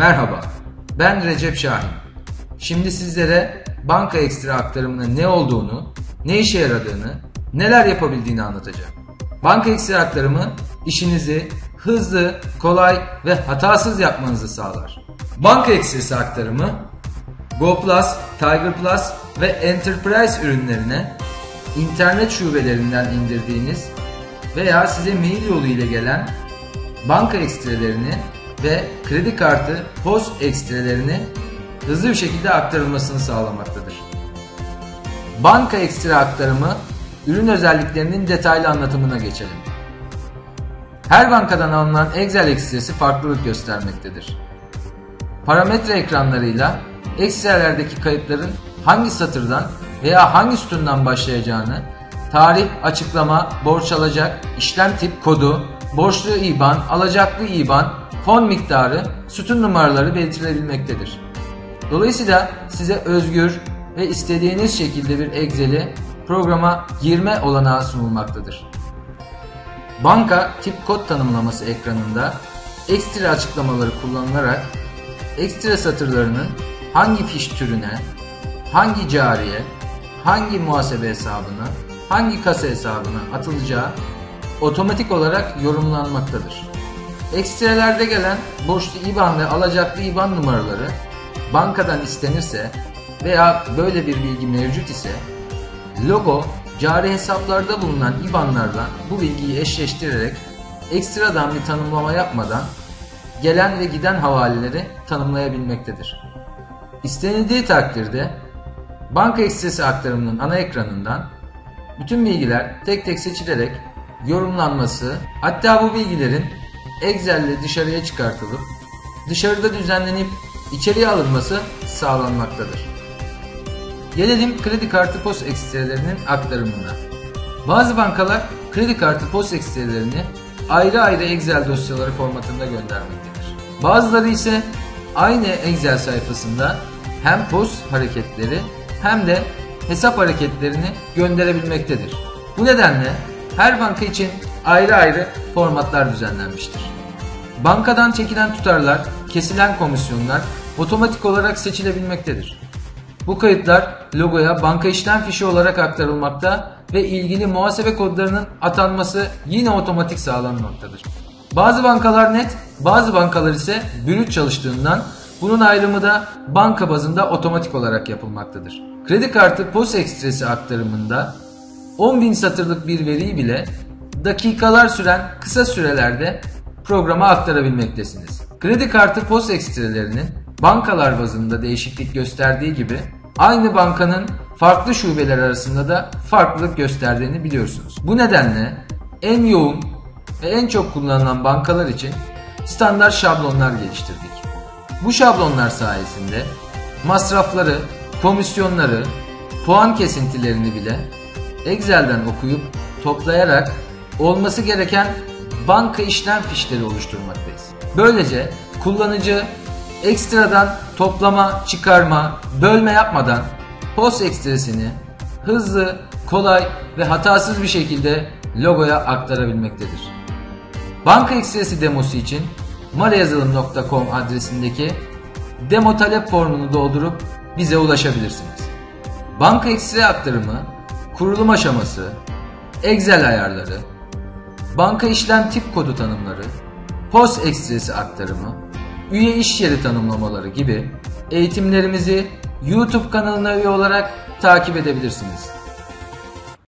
Merhaba, ben Recep Şahin. Şimdi sizlere banka ekstra aktarımının ne olduğunu, ne işe yaradığını, neler yapabildiğini anlatacağım. Banka ekstra aktarımı işinizi hızlı, kolay ve hatasız yapmanızı sağlar. Banka ekstresi aktarımı Go Plus, Tiger Plus ve Enterprise ürünlerine internet şubelerinden indirdiğiniz veya size mail yolu ile gelen banka ekstrelerini ve kredi kartı post ekstrelerini hızlı bir şekilde aktarılmasını sağlamaktadır. Banka ekstra aktarımı ürün özelliklerinin detaylı anlatımına geçelim. Her bankadan alınan Excel ekstresi farklılık göstermektedir. Parametre ekranlarıyla Excel'lerdeki kayıtların hangi satırdan veya hangi sütundan başlayacağını, tarih, açıklama, borç alacak, işlem tip kodu, borçlu IBAN, alacaklı IBAN, fon miktarı, sütun numaraları belirtilebilmektedir. Dolayısıyla size özgür ve istediğiniz şekilde bir Excel'i programa girme olanağı sunulmaktadır. Banka tip kod tanımlaması ekranında ekstra açıklamaları kullanılarak ekstra satırlarının hangi fiş türüne, hangi cariye, hangi muhasebe hesabına, hangi kasa hesabına atılacağı otomatik olarak yorumlanmaktadır. Ekstrelerde gelen borçlu IBAN ve alacaklı IBAN numaraları bankadan istenirse veya böyle bir bilgi mevcut ise logo cari hesaplarda bulunan IBAN'larla bu bilgiyi eşleştirerek ekstradan bir tanımlama yapmadan gelen ve giden havaleleri tanımlayabilmektedir. İstenildiği takdirde banka ekstresi aktarımının ana ekranından bütün bilgiler tek tek seçilerek yorumlanması hatta bu bilgilerin Excel dışarıya çıkartılıp dışarıda düzenlenip içeriye alınması sağlanmaktadır. Gelelim kredi kartı post ekstrelerinin aktarımına. Bazı bankalar kredi kartı post ekstrelerini ayrı ayrı Excel dosyaları formatında göndermektedir. Bazıları ise aynı Excel sayfasında hem post hareketleri hem de hesap hareketlerini gönderebilmektedir. Bu nedenle her banka için ayrı ayrı formatlar düzenlenmiştir. Bankadan çekilen tutarlar, kesilen komisyonlar otomatik olarak seçilebilmektedir. Bu kayıtlar logoya banka işlem fişi olarak aktarılmakta ve ilgili muhasebe kodlarının atanması yine otomatik sağlanmaktadır. Bazı bankalar net, bazı bankalar ise brüt çalıştığından bunun ayrımı da banka bazında otomatik olarak yapılmaktadır. Kredi kartı POS ekstresi aktarımında 10.000 satırlık bir veriyi bile dakikalar süren kısa sürelerde programa aktarabilmektesiniz. Kredi kartı POS ekstrelerinin bankalar bazında değişiklik gösterdiği gibi aynı bankanın farklı şubeler arasında da farklılık gösterdiğini biliyorsunuz. Bu nedenle en yoğun ve en çok kullanılan bankalar için standart şablonlar geliştirdik. Bu şablonlar sayesinde masrafları, komisyonları, puan kesintilerini bile Excel'den okuyup toplayarak olması gereken banka işlem fişleri oluşturmaktayız. Böylece kullanıcı ekstradan toplama, çıkarma, bölme yapmadan post ekstresini hızlı, kolay ve hatasız bir şekilde logoya aktarabilmektedir. Banka ekstresi demosu için marayazılım.com adresindeki demo talep formunu doldurup bize ulaşabilirsiniz. Banka ekstra aktarımı, kurulum aşaması, Excel ayarları, banka işlem tip kodu tanımları, POS ekstresi aktarımı, üye iş yeri tanımlamaları gibi eğitimlerimizi YouTube kanalına üye olarak takip edebilirsiniz.